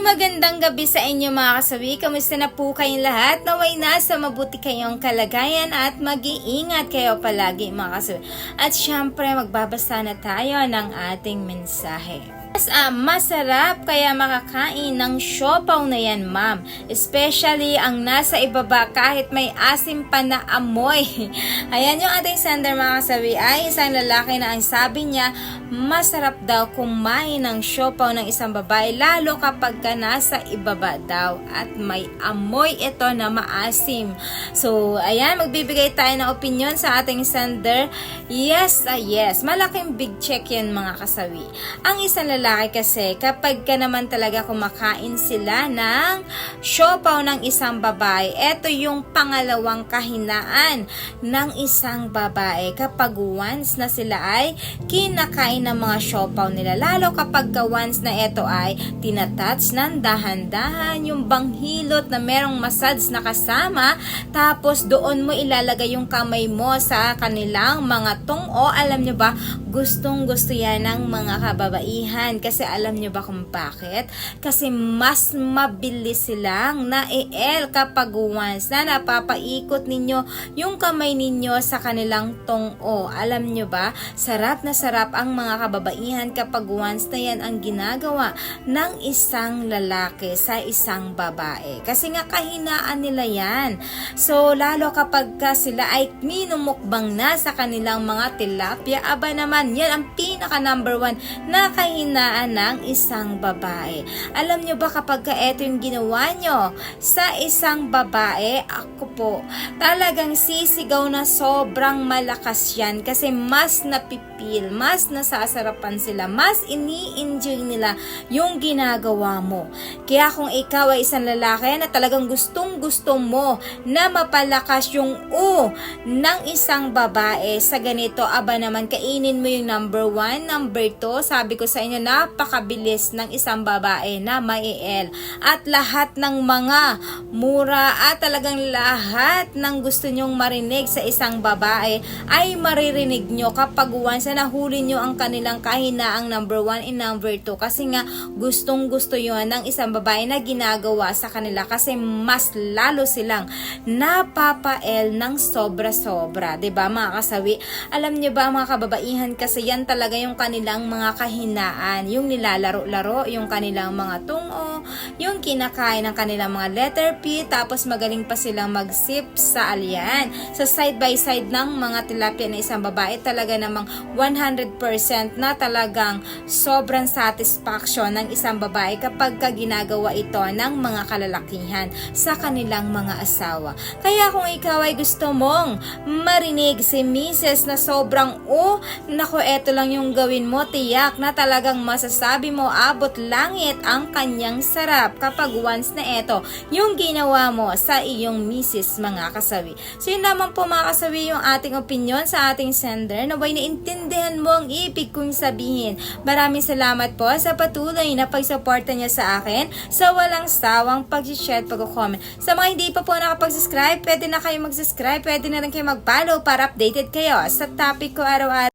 magandang gabi sa inyo mga kasawi. Kamusta na po kayong lahat? Naway nasa mabuti kayong kalagayan at mag-iingat kayo palagi mga kasawi. At syempre magbabasa na tayo ng ating mensahe. Mas, ah, masarap kaya makakain ng siopaw na yan, ma'am. Especially ang nasa ibaba kahit may asim pa na amoy. Ayan yung ating sender mga kasabi ay isang lalaki na ang sabi niya, masarap daw kumain ng siopaw ng isang babae lalo kapag ka nasa ibaba daw at may amoy ito na maasim. So, ayan, magbibigay tayo ng opinion sa ating sender. Yes, ah, yes. Malaking big check yan mga kasawi. Ang isang lalaki kasi, kapag ka naman talaga kumakain sila ng siopaw ng isang babae, ito yung pangalawang kahinaan ng isang babae kapag once na sila ay kinakain ng mga siopaw nila. Lalo kapag ka once na ito ay tinatouch ng dahan-dahan, yung banghilot na merong massage na kasama, tapos doon mo ilalagay yung kamay mo sa kanilang mga tungo. Alam nyo ba, gustong gusto yan ng mga kababaihan. Kasi alam nyo ba kung bakit? Kasi mas mabilis silang na-el kapag once na napapaikot ninyo yung kamay ninyo sa kanilang tungo. Alam nyo ba, sarap na sarap ang mga kababaihan kapag once na yan ang ginagawa ng isang lalaki sa isang babae. Kasi nga kahinaan nila yan. So, lalo kapag ka sila ay minumukbang na sa kanilang mga tilapia, aba naman, yan ang pinaka number one na kahinaan ng isang babae. Alam nyo ba kapag ka eto yung ginawa nyo sa isang babae, ako po, talagang sisigaw na sobrang malakas yan kasi mas napipil, mas nasasarapan sila, mas ini-enjoy nila yung ginagawa mo. Kaya kung ikaw ay isang lalaki na talagang gustong gusto mo na mapalakas yung u ng isang babae sa ganito, aba naman kainin mo yung number one, number two, sabi ko sa inyo, napakabilis ng isang babae na maiel. At lahat ng mga mura at talagang lahat ng gusto nyong marinig sa isang babae ay maririnig nyo kapag once na nahuli nyo ang kanilang kahinaang number one and number two. Kasi nga, gustong gusto yun ng isang babae na ginagawa sa kanila kasi mas lalo silang napapael ng sobra-sobra. ba mga kasawi? Alam nyo ba mga kababaihan kasi yan talaga yung kanilang mga kahinaan. Yung nilalaro-laro, yung kanilang mga tungo, yung kinakain ng kanilang mga letter P, tapos magaling pa silang mag-sip sa alyan. Sa side by side ng mga tilapia na isang babae, talaga namang 100% na talagang sobrang satisfaction ng isang babae kapag ka ginagawa ito ng mga kalalakihan sa kanilang mga asawa. Kaya kung ikaw ay gusto mong marinig si Mrs. na sobrang oh, nako eto lang yung gawin mo, tiyak na talagang masasabi mo abot langit ang kanyang sarap kapag once na eto yung ginawa mo sa iyong Mrs. mga kasawi. So yun naman po mga kasawi yung ating opinion sa ating sender na way naintindihan mo ang ibig kong sabihin. Maraming salamat po sa patuloy na pagsuporta niya sa akin sa walang sawang pag-share at pag-comment. Sa mga hindi pa po nakapag-subscribe, pwede na kayo mag-subscribe, pwede na rin kayo mag-follow para updated kayo sa topic ko araw-araw.